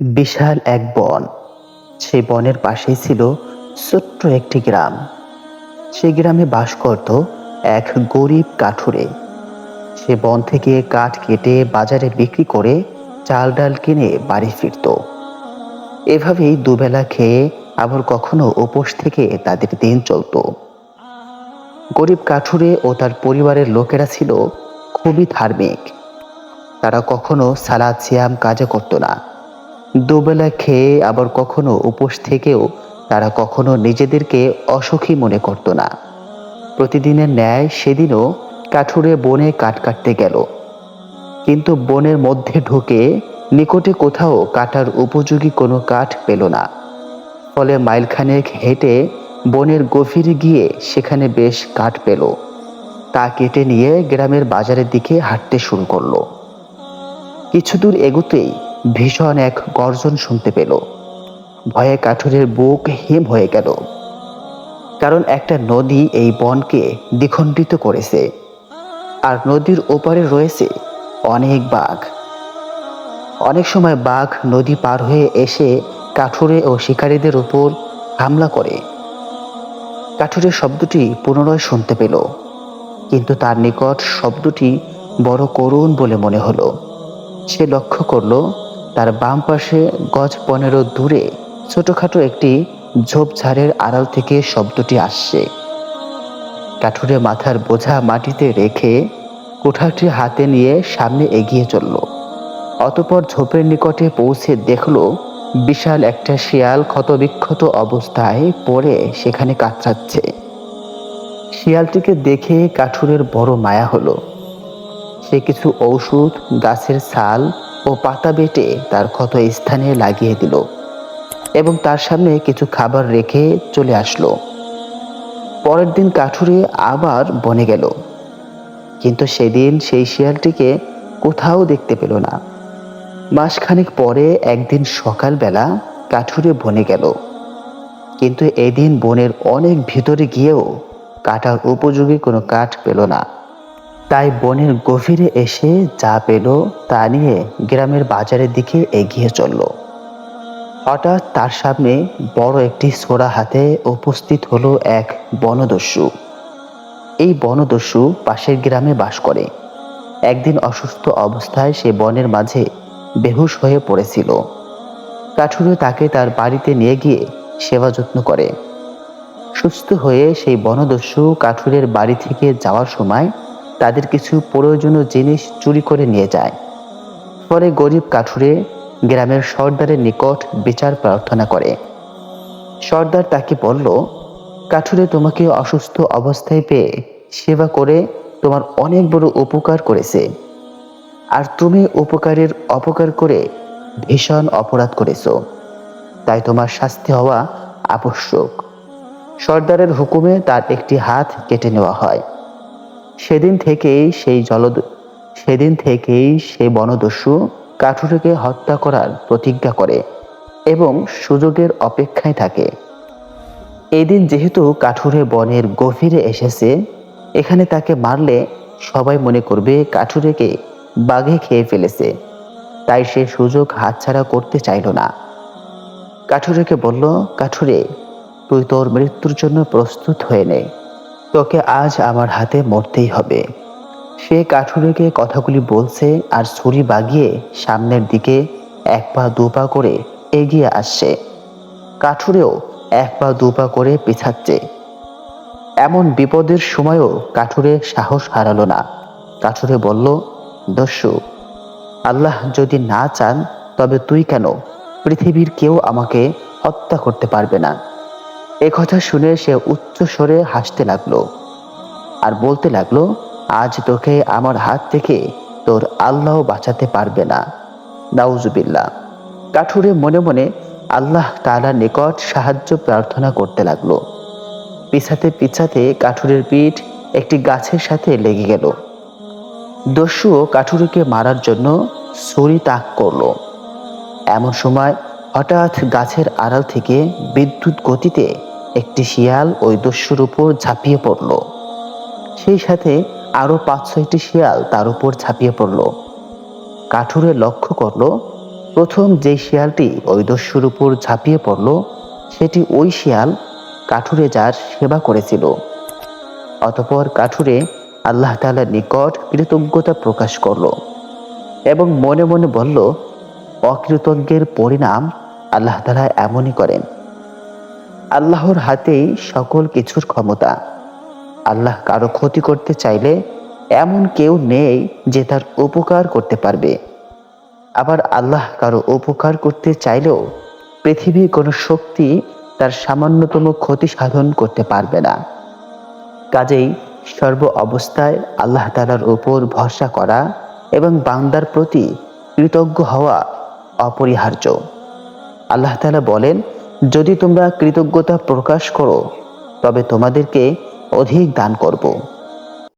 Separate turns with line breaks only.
বিশাল এক বন। সেই বনের পাশেই ছিল ছোট্ট একটি গ্রাম। সেই গ্রামে বাস করত এক গরিব কাঠুরে। সে বন থেকে কাঠ কেটে বাজারে বিক্রি করে চাল ডাল কিনে বাড়ি ফিরত। এভাবেই দুবেলা খেয়ে আবার কখনো উপোস থেকে তাদের দিন চলতো। গরিব কাঠুরে ও তার পরিবারের লোকেরা ছিল খুবই ধার্মিক। তারা কখনো সালাদ, সিয়াম কাজে করতো না। দুবেলা খেয়ে আবার কখনো উপোস থেকেও তারা কখনো নিজেদেরকে অসুখী মনে করতো না। প্রতিদিনের ন্যায় সেদিনও কাঠুরে বনে কাঠ কাটতে গেল। কিন্তু বনের মধ্যে ঢুকে নিকটে কোথাও কাটার উপযোগী কোনো কাঠ পেল না। ফলে মাইলখানেক হেঁটে বনের গভীরে গিয়ে সেখানে বেশ কাঠ পেল। তা কেটে নিয়ে গ্রামের বাজারের দিকে হাঁটতে শুরু করল। কিছু দূর এগুতেই ভীষণ এক গর্জন শুনতে পেল। ভয়ে কাঠুরের বুক হিম হয়ে গেল। কারণ একটা নদী এই বনকে দ্বিখণ্ডিত করেছে। আর নদীর ওপারে রয়েছে অনেক বাঘ। অনেক সময় বাঘ নদী পার হয়ে এসে কাঠুরে ও শিকারীদের উপর হামলা করে। কাঠুরের শব্দটি পুনরায় শুনতে পেল। কিন্তু তার নিকট শব্দটি বড় করুণ বলে মনে হলো। সে লক্ষ্য করল তার বাম পাশে গজ পনেরো দূরে ছোটখাটো একটি ঝোপঝাড়ের আড়াল থেকে শব্দটি আসছে। কাঠুরে মাথার বোঝা মাটিতে রেখে কোঠাটি হাতে নিয়ে সামনে এগিয়ে চলল। অতপর ঝোপের নিকটে পৌঁছে দেখল, বিশাল একটা শিয়াল ক্ষতবিক্ষত অবস্থায় পড়ে সেখানে কাতরাচ্ছে। শিয়ালটিকে দেখে কাঠুরের বড় মায়া হলো। সে কিছু ঔষধ, গাছের ছাল ও পাতা বেটে তার ক্ষত স্থানে লাগিয়ে দিল এবং তার সামনে কিছু খাবার রেখে চলে আসলো। পরের দিন কাঠুরে আবার বনে গেল। কিন্তু সেদিন সেই শিয়ালটিকে কোথাও দেখতে পেল না। মাসখানেক পরে একদিন সকালবেলা কাঠুরে বনে গেল। কিন্তু এদিন বনের অনেক ভিতরে গিয়েও কাটার উপযোগী কোনো কাঠ পেল না। তাই বনের গভীরে এসে যা পেল তা নিয়ে গ্রামের বাজারের দিকে এগিয়ে চলল। হঠাৎ তার সামনে বড় একটি ছোড়া হাতে উপস্থিত হলো এক বনদস্যু। এই বনদস্যু পাশের গ্রামে বাস করে। একদিন অসুস্থ অবস্থায় সে বনের মাঝে বেহুশ হয়ে পড়েছিল। কাঠুরে তাকে তার বাড়িতে নিয়ে গিয়ে সেবা যত্ন করে। সুস্থ হয়ে সেই বনদস্যু কাঠুরের বাড়ি থেকে যাওয়ার সময় তাদের কিছু প্রয়োজনীয় জিনিস চুরি করে নিয়ে যায়। পরে গরিব কাঠুরে গ্রামের সর্দারের নিকট বিচার প্রার্থনা করে। সর্দার তাকে বলল, কাঠুরে, তোমাকে অসুস্থ অবস্থায় পেয়ে সেবা করে তোমার অনেক বড় উপকার করেছে। আর তুমি উপকারের অপকার করে ভীষণ অপরাধ করেছ। তাই তোমার শাস্তি হওয়া আবশ্যক। সর্দারের হুকুমে তার একটি হাত কেটে নেওয়া হয়। সেদিন থেকেই সেই জলদ সেদিন থেকেই সে বনদস্যু কাঠুরেকে হত্যা করার প্রতিজ্ঞা করে এবং সুযোগের অপেক্ষায় থাকে। এদিন যেহেতু কাঠুরে বনের গভীরে এসেছে, এখানে তাকে মারলে সবাই মনে করবে কাঠুরেকে বাঘে খেয়ে ফেলেছে। তাই সে সুযোগ হাতছাড়া করতে চাইল না। কাঠুরেকে বলল, কাঠুরে, তুই তোর মৃত্যুর জন্য প্রস্তুত হয়ে নে। তোকে আজ আমার হাতে মরতেই হবে। সে কাঠুরেকে কথাগুলি বলছে আর ছুরি বাগিয়ে সামনের দিকে এক পা দু পা করে এগিয়ে আসছে। কাঠুরেও এক পা দু পা করে পিছাচ্ছে। এমন বিপদের সময়ও কাঠুরে সাহস হারালো না। কাঠুরে বলল, দস্যু, আল্লাহ যদি না চান, তবে তুই কেন? পৃথিবীর কেউ আমাকে হত্যা করতে পারবে না। এ কথা শুনে সে উচ্চ স্বরে হাসতে লাগল আর বলতে লাগল, আজ তোকে আমার হাত থেকে তোর আল্লাহ বাঁচাতে পারবে না। নাউজুবিল্লা কাঠুরে মনে মনে আল্লাহ তালার নিকট সাহায্য প্রার্থনা করতে লাগল। পিছাতে পিছাতে কাঠুরের পিঠ একটি গাছের সাথে লেগে গেল। দস্যুও কাঠুরিকে মারার জন্য ছুরি তাক করল। এমন সময় হঠাৎ গাছের আড়াল থেকে বিদ্যুৎ গতিতে একটি শিয়াল ওই দস্যুর উপর ঝাঁপিয়ে পড়ল। সেই সাথে আরও পাঁচ ছয়টি শিয়াল তার উপর ঝাঁপিয়ে পড়ল। কাঠুরে লক্ষ্য করল, প্রথম যে শিয়ালটি ওই দস্যুর উপর ঝাঁপিয়ে পড়ল, সেটি ওই শিয়াল কাঠুরে যার সেবা করেছিল। অতপর কাঠুরে আল্লাহ তালার নিকট কৃতজ্ঞতা প্রকাশ করল এবং মনে মনে বলল, অকৃতজ্ঞের পরিণাম আল্লাহ তালা এমনই করেন। আল্লাহর হাতেই সকল কিছুর ক্ষমতা। আল্লাহ কারও ক্ষতি করতে চাইলে এমন কেউ নেই যে তার উপকার করতে পারবে। আবার আল্লাহ কারও উপকার করতে চাইলেও পৃথিবীর কোনো শক্তি তার সামান্যতম ক্ষতি সাধন করতে পারবে না। কাজেই সর্ব অবস্থায় আল্লাহ তালার উপর ভরসা করা এবং বান্দার প্রতি কৃতজ্ঞ হওয়া অপরিহার্য। আল্লাহ তালা বলেন যদি তোমরা কৃতজ্ঞতা প্রকাশ করো তবে তোমাদেরকে অধিক দান করব।